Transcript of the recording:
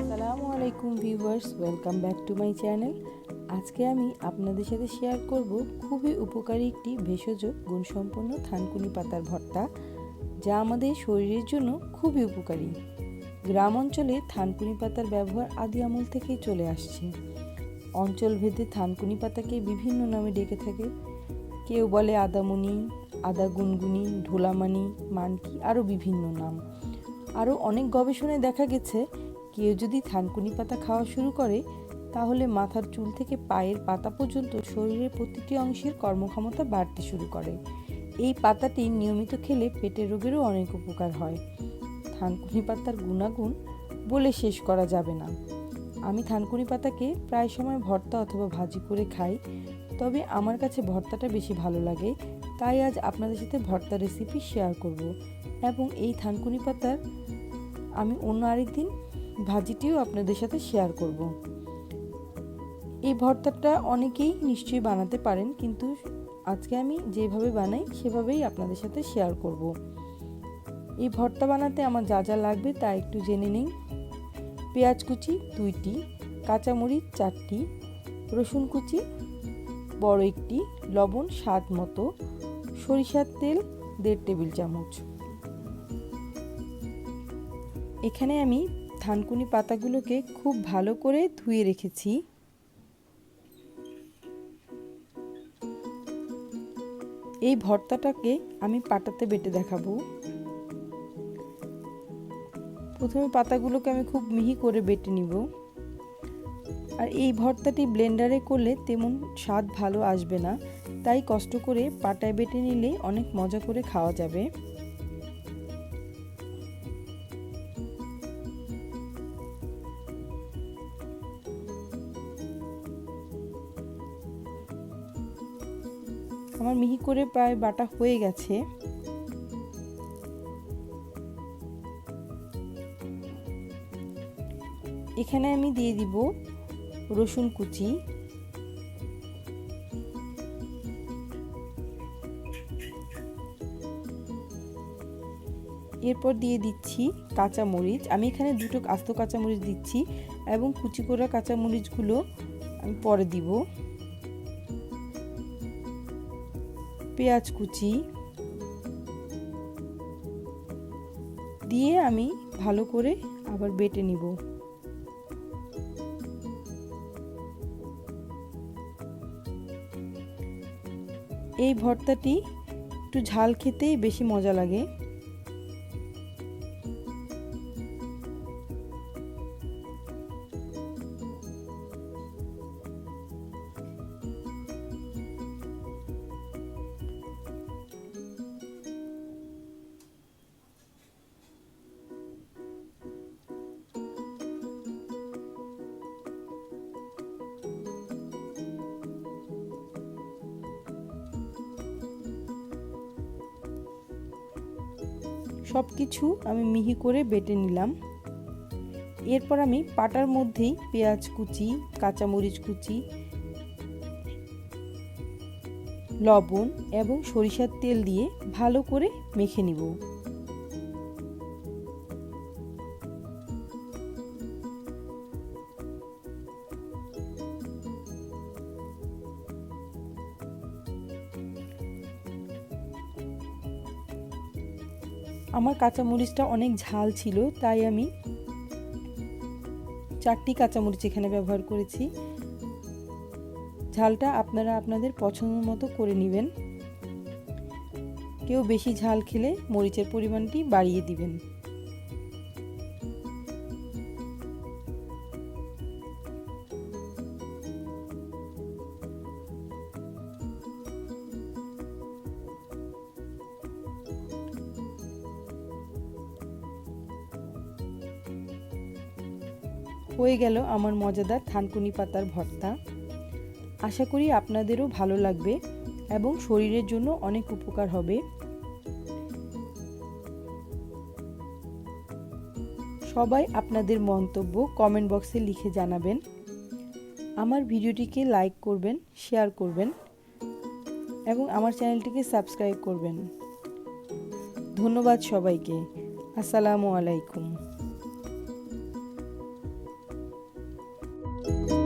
আসসালামু আলাইকুম viewers, welcome back to my channel. আজকে আমি আপনাদের সাথে শেয়ার করব খুবই উপকারী একটি ভেষজ গুণসম্পন্ন থানকুনি পাতার ভর্তা, যা আমাদের শরীরের জন্য খুবই উপকারী। গ্রাম অঞ্চলে থানকুনি পাতার ব্যবহার আদি আমল থেকেই চলে আসছে। অঞ্চলভেদে থানকুনি পাতাকে বিভিন্ন নামে ডেকে থাকে। কেউ বলে আদামণি আদা, গুনগুনি ঢোলামানি মানকি আরও বিভিন্ন নাম। আরও অনেক গবেষণায় দেখা গেছে, কেউ যদি থানকুনি পাতা খাওয়া শুরু করে, তাহলে মাথার চুল থেকে পায়ের পাতা পর্যন্ত শরীরের প্রতিটি অংশের কর্মক্ষমতা বাড়তে শুরু করে। এই পাতাটি নিয়মিত খেলে পেটের রোগেরও অনেক উপকার হয়। থানকুনি পাতার গুণাগুণ বলে শেষ করা যাবে না। আমি থানকুনি পাতাকে প্রায় সময় ভর্তা অথবা ভাজি করে খাই, তবে আমার কাছে ভর্তাটা বেশি ভালো লাগে। তাই আজ আপনাদের সাথে ভর্তা রেসিপি শেয়ার করব এবং এই থানকুনি পাতার আমি অন্য আরেকদিন ভাজিটিও আপনাদের সাথে শেয়ার করব। এই ভর্তাটা অনেকেই নিশ্চয়ই বানাতে পারেন, কিন্তু আজকে আমি যেভাবে বানাই সেভাবেই আপনাদের সাথে শেয়ার করব। এই ভর্তা বানাতে আমার যা যা লাগবে তা একটু জেনে নিন। পেঁয়াজ কুচি দুইটি, কাঁচামরিচ চারটি, রসুন কুচি বড় একটি, লবণ স্বাদ মতো সরিষার তেল, দেড় টেবিল চামচ। এখানে আমি থানকুনি পাতাগুলোকে খুব ভালো করে ধুয়ে রেখেছি। এই ভর্তাটাকে আমি পাটাতে বেটে দেখাবো। প্রথমে পাতাগুলোকে আমি খুব মিহি করে বেটে নিব। আর এই ভর্তাটি ব্লেন্ডারে করলে তেমন স্বাদ ভালো আসবে না। তাই কষ্ট করে পাটায় বেটে নিলে অনেক মজা করে খাওয়া যাবে। আমার মিহি করে প্রায় বাটা হয়ে গেছে। এখানে আমি দিয়ে দিব রসুন কুচি। এরপর দিয়ে দিচ্ছি কাঁচামরিচ। আমি এখানে দুটো আস্ত কাঁচামরিচ দিচ্ছি এবং কুচি করা কাঁচামরিচগুলো আমি পরে দিব। পেঁয়াজ কুচি দিয়ে আমি ভালো করে আবার বেটে নিব। এই ভর্তাটি একটু ঝাল খেতেই বেশি মজা লাগে। সব কিছু আমি মিহি করে বেটে নিলাম। এরপর আমি পাটার মধ্যেই পেঁয়াজ কুচি, কাঁচামরিচ কুচি, লবণ এবং সরিষার তেল দিয়ে ভালো করে মেখে নিব। আমার কাঁচামরিচটা অনেক ঝাল ছিল, তাই আমি চারটি কাঁচামরিচ এখানে ব্যবহার করেছি। ঝালটা আপনারা আপনাদের পছন্দ মতো করে নেবেন। কেউ বেশি ঝাল খেলে মরিচের পরিমাণটি বাড়িয়ে দিবেন। হয়ে গেল আমার মজাদার থানকুনি পাতার ভর্তা। আশা করি আপনাদেরও ভালো লাগবে এবং শরীরের জন্য অনেক উপকার হবে। সবাই আপনাদের মন্তব্য কমেন্ট বক্সে লিখে জানাবেন। আমার ভিডিওটিকে লাইক করবেন শেয়ার করবেন এবং আমার চ্যানেলটিকে সাবস্ক্রাইব করবেন। ধন্যবাদ সবাইকে। আসসালামু আলাইকুম। Bye.